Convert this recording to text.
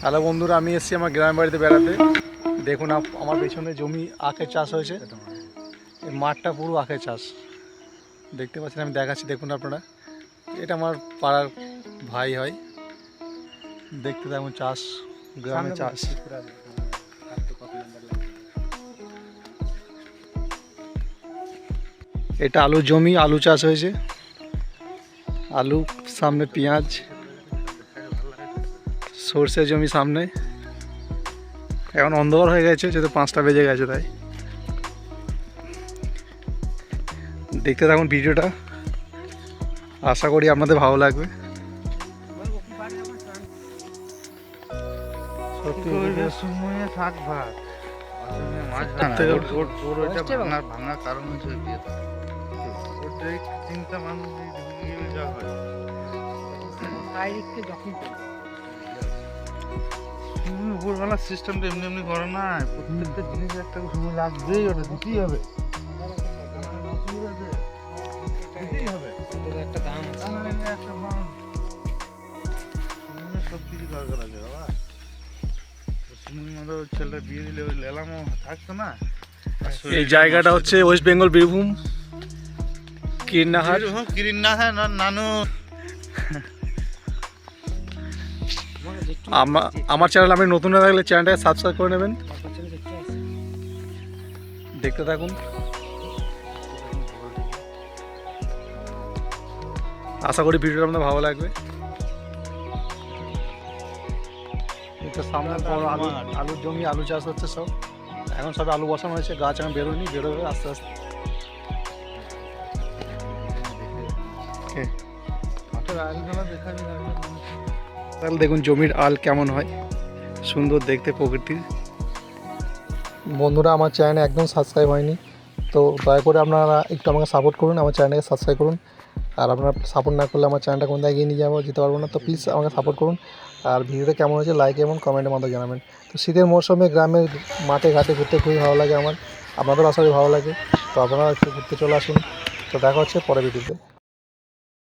Hello বন্ধুরা আমি এসেছি আমার গ্রামের বাড়িতে বেড়াতে। দেখুন আপ- আমার পেছনে জমি আখের চাষ হয়েছে। এই মাঠটা পুরো আখের চাষ। দেখতে পাচ্ছেন আমি দেখাচ্ছি দেখুন আপনারা। এটা আমার পাড়ার ভাই হয়। দেখতে তেমন চাষ গ্রামে চাষ। এটা আলুর জমি আলু চাষ হয়েছে। আলু সামনে পেঁয়াজ। সর্ষে জমি সামনে। এখন অন্ধকার হয়ে গেছে যেহেতু পাঁচটা বেজে গেছে তাই। দেখতে থাকুন ভিডিওটা। আশা করি আপনাদের ভালো লাগবে। ভাঙা কারণ উপরবেলার সিস্টেমটা এমনি এমনি করো না প্রত্যেকটা জিনিস একটা সময় লাগবেই ওটা দিতেই হবে। একটা দাম একটা দাম সব কিছু দরকার আছে বাবা। সুমন মতো ছেলেটা বিয়ে দিলে ওই লেলামও থাকতো না। এই জায়গাটা হচ্ছে ওয়েস্ট বেঙ্গল বীরভূম হ্যাঁ না নানু আমার চ্যানেল আপনি নতুন হয়ে থাকলে চ্যানেলটাকে সাবস্ক্রাইব করে নেবেন। দেখতে থাকুন। আশা করি ভিডিওটা আপনাদের ভালো লাগবে। সামনে আলু আলুর জমি আলু চাষ হচ্ছে সব। এখন সব আলু বসানো হয়েছে গাছ এখন বেরোয়নি বেরোবে আস্তে আস্তে। আলগুলো দেখা তাহলে দেখুন জমির আল কেমন হয়। সুন্দর দেখতে প্রকৃতির। বন্ধুরা, আমার চ্যানেলে একদম সাবস্ক্রাইব হয়নি, তো দয়া করে আপনারা একটু আমাকে সাপোর্ট করুন, আমার চ্যানেলকে সাবস্ক্রাইব করুন। আর আপনারা সাপোর্ট না করলে আমার চ্যানেলটা কোন এগিয়ে নিয়ে যাব, যেতে পারব না। তো প্লিজ আমাকে সাপোর্ট করুন। আর ভিডিওটা কেমন হয়েছে লাইক এবং কমেন্টের মাধ্যমে জানাবেন। তো শীতের মরশুমে গ্রামের মাঠে, ঘাটে ঘুরতে খুবই ভালো লাগে আমার। আপনাদেরও করি ভালো লাগে। তো আপনারা একটু ঘুরতে চলে আসুন। তো দেখা হচ্ছে পরে ভিডিওতে